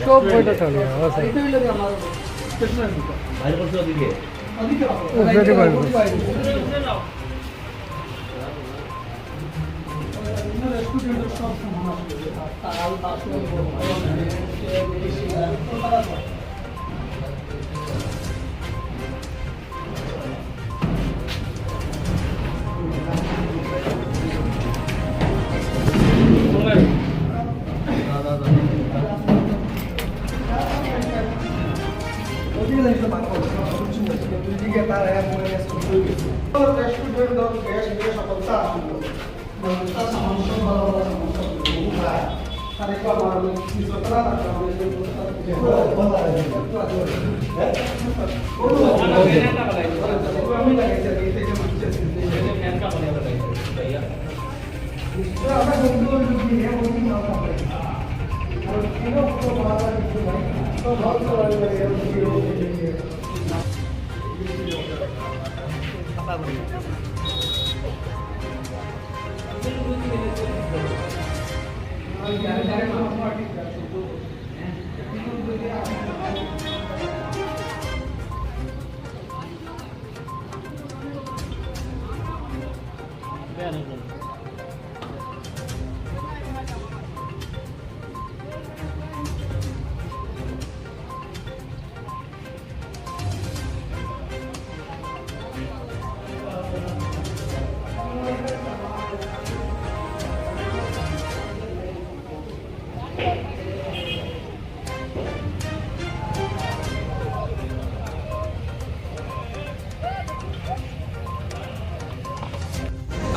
সব বইটা চলে আছে এটা হইল যে আমার স্টেশনারি দোকান ওদিকে উপরে বাইরে করছে। স্টুডেন্টের সব সামান আছে তাল বাসন মেডিসিন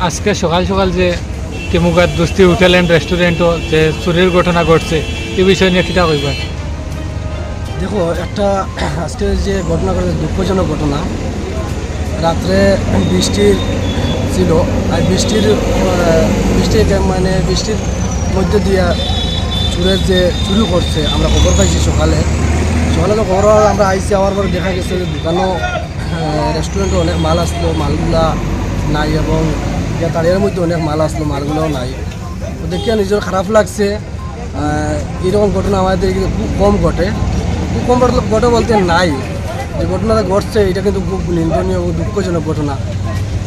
আজকে সকাল সকাল যে তেমুগার দোস্তি হোটেল অ্যান্ড রেস্টুরেন্টও যে চুরির ঘটনা ঘটছে, এই বিষয় নিয়ে কিটা কইবা? দেখো, একটা আজকে যে ঘটনা ঘটেছে, দুঃখজনক ঘটনা। রাত্রে বৃষ্টি ছিল, আর বৃষ্টির বৃষ্টির মানে বৃষ্টির মধ্যে দিয়ে চুরের যে চুরি করছে, আমরা খবর পাইছি সকালে। সকালে তো খবর আমরা আইসি আওয়ার পরে দেখা গেছে যে দোকানও রেস্টুরেন্টে অনেক মাল আসলো, মালগুলা নাই এবং তাড়িয়ার মধ্যে অনেক মাল আসলো মালগুলোও নাই। তো দেখিয়া নিজের খারাপ লাগছে এরকম ঘটনা আমাদের খুব কম ঘটে। খুব কম ঘটে বলতে নাই। যে ঘটনাটা ঘটছে এটা কিন্তু খুব নিন্দনীয় ও দুঃখজনক ঘটনা।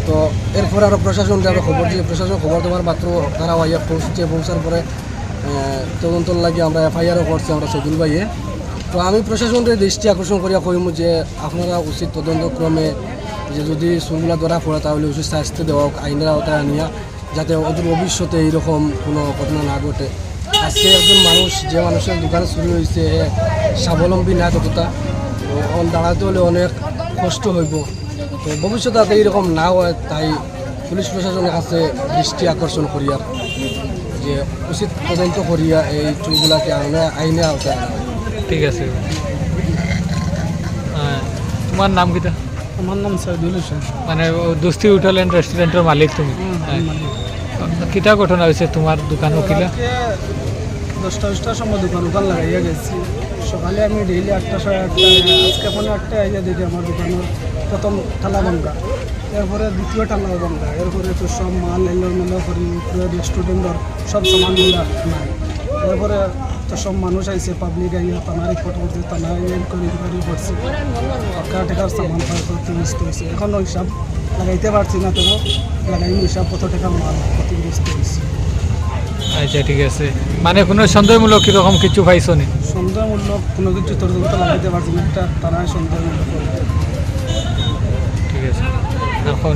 তো এরপরে আরও প্রশাসনকে আমরা খবর দিয়ে প্রশাসন খবর দেওয়ার মাত্র তারা আইয়া পৌঁছছে। পৌঁছার পরে তদন্তর লাগে আমরা এফআইআরও করছি আমরা সজুল ভাইয়ে। তো আমি প্রশাসনের দৃষ্টি আকর্ষণ করিয়া কইমু যে আপনারা উচিত তদন্তক্রমে যে যদি চুরগুলা ধরা পড়ে তাহলে উচিত শাস্তি দেওয়া আইনের আওতায় আনিয়া, যাতে অদূর ভবিষ্যতে এইরকম কোনো ঘটনা না ঘটে আজকে একজন মানুষ, যে মানুষের দোকানে চুরি হয়েছে স্বাবলম্বী না ততটা দাঁড়াতে হলে অনেক কষ্ট হইব তো ভবিষ্যতে যাতে এইরকম না হয়, তাই পুলিশ প্রশাসনের কাছে দৃষ্টি আকর্ষণ করিয়া যে উচিত তদন্ত করিয়া এই চুরিগুলাকে আইনে আইনে আওতায় আনা। ঠিক আছে। হ্যাঁ, তোমার নাম কিটা আমার নাম সাইদুল হোসেন। মানে দোস্তি হোটেল অ্যান্ড রেস্টুরেন্টের মালিক তুমি? হ্যাঁ। কিটা ঘটনা হয়েছে তোমার দোকান কিলা দশটা দশটার সময় দোকান দোকান লাগাইয়া গেছি। সকালে আমি ডেইলি আটটা সাড়ে আটটা আজকে পনেরো আটটায় আইয়া দেখি আমার দোকানের প্রথম ঠালা ভাঙ্গা এরপরে দ্বিতীয় ঠালা ভাঙ্গা এরপরে তো সব মাল এলো মেলো করি পুরো রেস্টুরেন্টর সব সামানগুলো নাই। এরপরে তো সব মানুষ আইসে পাবলিক আইয়া থানা রিপোর্ট করছে থানা ইনকোয়ারি ইনকোয়ারি করছে। টাকা টাকার সামান করতে বুঝতে হয়েছে এখনও হিসাব লাগাইতে পারছি না তবু লাগাইনি হিসাব কত টাকা মাল ক্ষতিগ্রস্ত হয়েছে আচ্ছা ঠিক আছে। মানে কোনো সন্দেহমূলক কীরকম কিছু পাইছো নি? সন্দেহমূলক কোনো কিছু তদন্ত লাগাইতে পারছি না একটা তারাই সন্দেহমূলক ঠিক আছে এখন